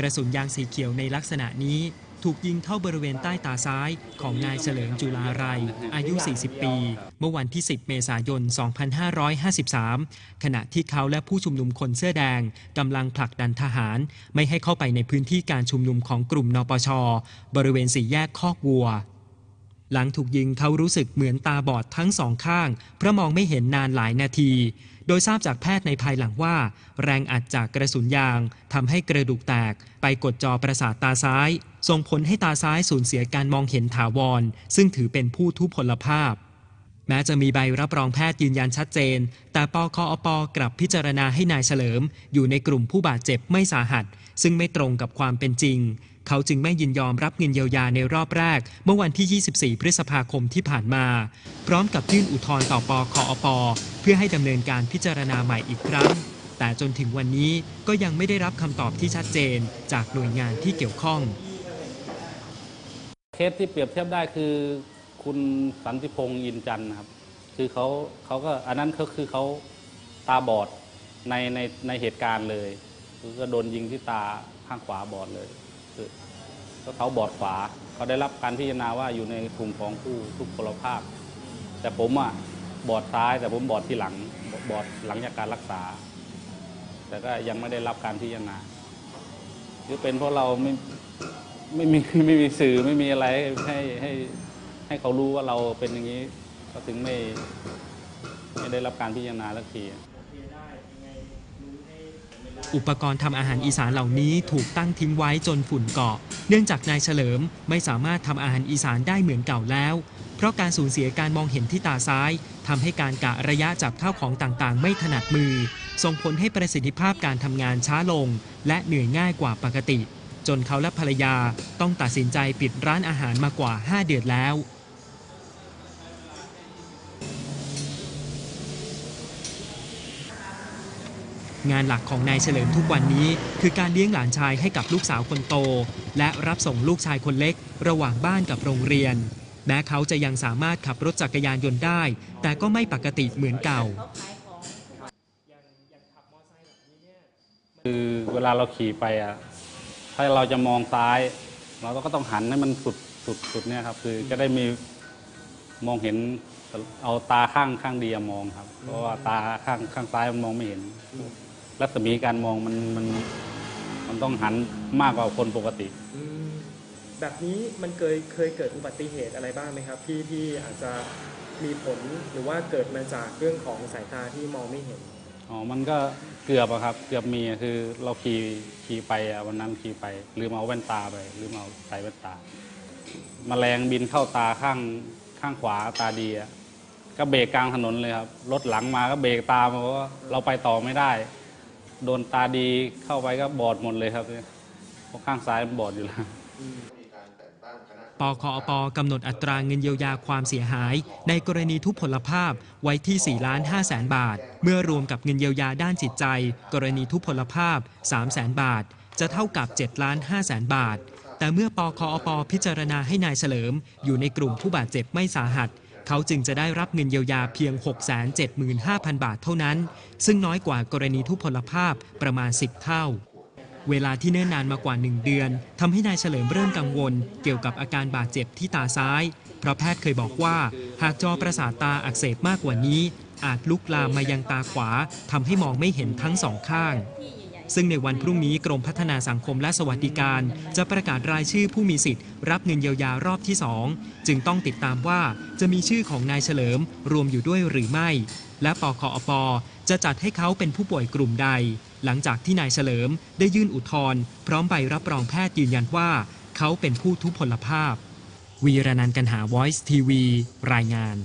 กระสุนยางสีเขียวในลักษณะนี้ถูกยิงเข้าบริเวณใต้ตาซ้ายของนายเฉลิมจุลาไรยอายุ 40 ปี เมื่อวันที่ 10 เมษายน 2553 ขณะที่เขาและผู้ชุมนุมคนเสื้อแดงกำลังผลักดันทหาร ไม่ให้เข้าไปในพื้นที่การชุมนุมของกลุ่มนปช บริเวณสี่แยกคอกวัว หลังถูกยิงเขารู้สึกเหมือนตาบอดทั้งสองข้าง เพราะมองไม่เห็นนานหลายนาที โดยทราบจากแพทย์ในภายหลังว่า แรงอัดจากกระสุนยางทำให้กระดูกแตก ไปกดจอประสาทตาซ้าย ส่งผลให้ตาซ้ายสูญเสียการมองเห็นถาวร ซึ่งถือเป็นผู้ทุพพลภาพ แม้จะมีใบรับรองแพทย์ยืนยันชัดเจน แต่ปคอปกลับพิจารณาให้นายเฉลิม อยู่ในกลุ่มผู้บาดเจ็บไม่สาหัส ซึ่งไม่ตรงกับความเป็นจริง เขาจึงไม่ยินยอมรับเงินเยียวยาในรอบแรก เมื่อวันที่ 24 พฤษภาคมที่ผ่านมา พร้อมกับยื่นอุทธรณ์ต่อปคอปเพื่อให้ดำเนินการพิจารณาใหม่อีกครั้ง แต่จนถึงวันนี้ก็ยังไม่ได้รับคำตอบที่ชัดเจนจากหน่วยงานที่เกี่ยวข้อง เคสที่เปรียบเทียบได้คือคุณสันติพงษ์ยินจันทร์นะครับ คือเขาเขาก็อันนั้นเขาคือเขาตาบอดในในในเหตุการณ์เลย คือก็โดนยิงที่ตาข้างขวาบอดเลยือก็เขาบอดขวา เขาได้รับการพิจารณาว่าอยู่ในกลุ่มของผู้ทุพพลภาพ แต่ผมอะบอดซ้าย แต่ผมบอดที่หลังบอดหลังจากการรักษา แต่ก็ยังไม่ได้รับการพิจารณาหรือเป็นเพราะเราไม่ไม่มีไม่มีสื่อไม่มีอะไรให้ให้ให้เขารู้ว่าเราเป็นอย่างนี้เขาถึงไม่ไม่ได้รับการพิจารณาสักที อุปกรณ์ทำอาหารอีสานเหล่านี้ถูกตั้งทิ้งไว้จนฝุ่นเกาะ เนื่องจากนายเฉลิมไม่สามารถทำอาหารอีสานได้เหมือนเก่าแล้ว เพราะการสูญเสียการมองเห็นที่ตาซ้ายทำให้การกะระยะจับข้าวของต่างๆ ไม่ถนัดมือ ส่งผลให้ประสิทธิภาพการทำงานช้าลง และเหนื่อยง่ายกว่าปกติ จนเขาและภรรยาต้องตัดสินใจปิดร้านอาหารมากว่า 5 เดือนแล้ว งานหลักของนายเฉลิมทุกวันนี้ คือการเลี้ยงหลานชายให้กับลูกสาวคนโต และรับส่งลูกชายคนเล็ก ระหว่างบ้านกับโรงเรียน แม้เขาจะยังสามารถขับรถจักรยานยนต์ได้ แต่ก็ไม่ปกติเหมือนเก่า คือเวลาเราขี่ไปอะถ้าเราจะมองซ้าย เราก็ต้องหันให้มันสุดสุดสุดเนี่ยครับ คือจะได้มีมองเห็นเอาตาข้างข้างเดียวมองครับ เพราะว่าตาข้างข้างซ้ายมันมองไม่เห็น รัศมีการมองมันมันมันต้องหันมากกว่าคนปกติ อืมแบบนี้มันเคยเคยเกิดอุบัติเหตุอะไรบ้างไหมครับ ที่ที่อาจจะมีผลหรือว่าเกิดมาจากเรื่องของสายตาที่มองไม่เห็น อ๋อ มันก็เกือบอะครับ เกือบมีอะคือเราขี่ขี่ไปอะวันนั้นขี่ไปลืมเอาแว่นตาไปลืมเอาใส่แว่นตา แมลงบินเข้าตาข้างข้างขวาตาดีอะก็เบรกกลางถนนเลยครับ รถหลังมาก็เบรกตามเพราะว่าเราไปต่อไม่ได้ โดนตาดีเข้าไปก็บอดหมดเลยครับเนี่ยเพราะข้างซ้ายมันบอดอยู่แล้วปคอปกำหนดอัตราเงินเยียวยาความเสียหาย ในกรณีทุพพลภาพไว้ที่ 4 ล้าน5แสนบาท เมื่อรวมกับเงินเยียวยาด้านจิตใจ กรณีทุพพลภาพ 3 แสนบาท จะเท่ากับ 7 ล้าน5แสนบาท แต่เมื่อปคอปพิจารณาให้นายเฉลิม อยู่ในกลุ่มผู้บาดเจ็บไม่สาหัส เขาจึงจะได้รับเงินเยียวยาเพียง 675,000 บาทเท่านั้น ซึ่งน้อยกว่ากรณีทุพพลภาพประมาณ 10 เท่า เวลาที่เนิ่นนานมากว่า 1 เดือนทำให้นายเฉลิมเริ่มกังวล เกี่ยวกับอาการบาดเจ็บที่ตาซ้าย เพราะแพทย์เคยบอกว่า หากจอประสาทตาอักเสบมากกว่านี้ อาจลุกลามมายังตาขวาทำให้มองไม่เห็นทั้งสองข้าง ซึ่งในวันพรุ่งนี้กรมพัฒนาสังคมและสวัสดิการ จะประกาศรายชื่อผู้มีสิทธิ์ รับเงินเยียวยารอบที่ 2 จึงต้องติดตามว่าจะมีชื่อของนายเฉลิมรวมอยู่ด้วยหรือไม่ และปคอปจะจัดให้เขาเป็นผู้ป่วยกลุ่มใด หลังจากที่นายเฉลิมได้ยื่นอุทธรณ์พร้อมใบรับรองแพทย์ยืนยันว่า เขาเป็นผู้ทุพพลภาพ วีรนันท์กันหา Voice TV รายงาน